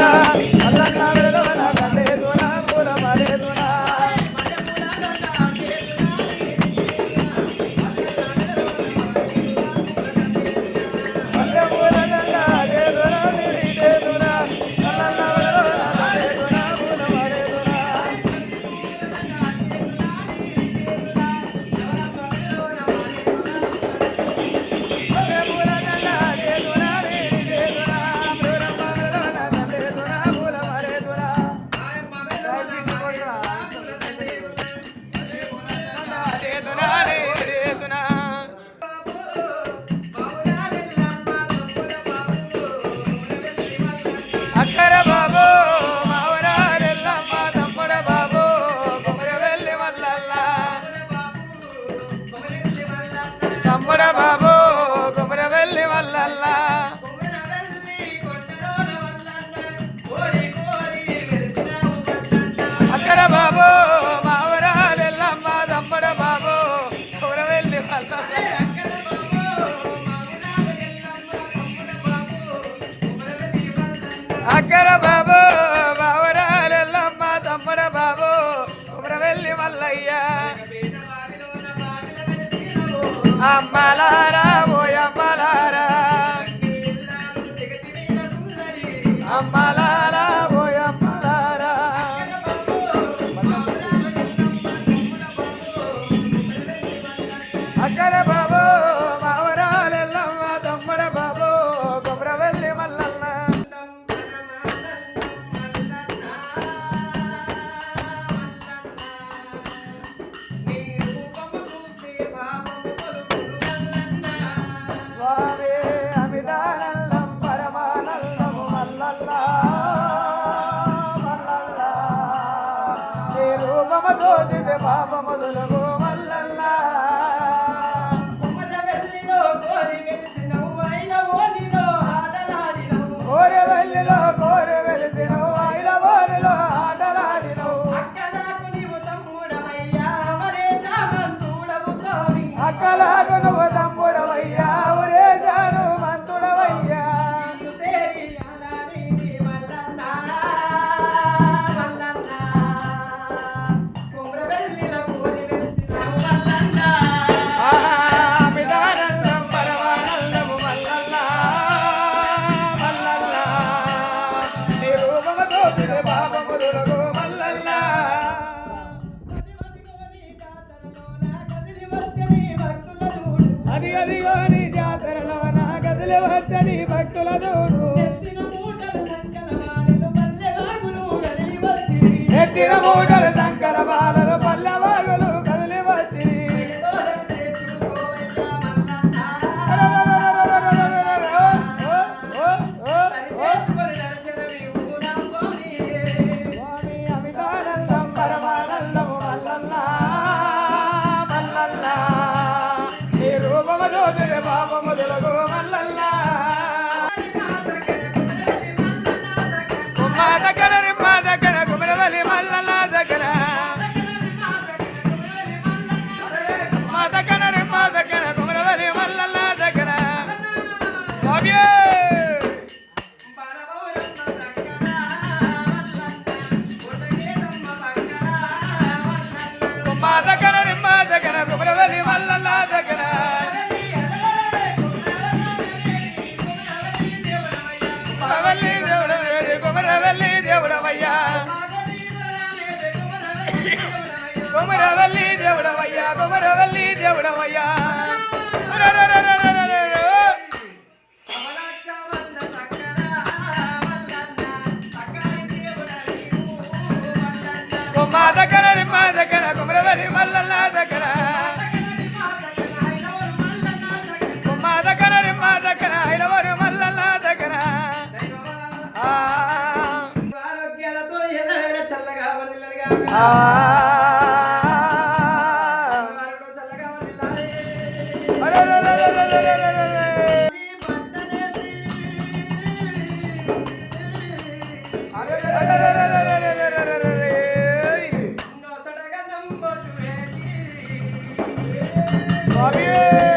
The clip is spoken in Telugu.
la. మోదివే పాప మొదలగో get a boy. మల్లల దగ్గర. మదకనరి మదకన కుమరవరి మల్లల దగ్గర బాబే మదకనరి మదకన కుమరవరి మల్లల దగ్గర. దేవుడవయ్యా మా దగ్గర మా దగ్గర కుమరవరి మల్లన్న దగ్గర. మా దగ్గర మా దగ్గర ఐలవరి మల్లన్న దగ్గర. ఆరోగ్యాలతో ఎలా చల్లగా వర్దిల్లగా 아멘.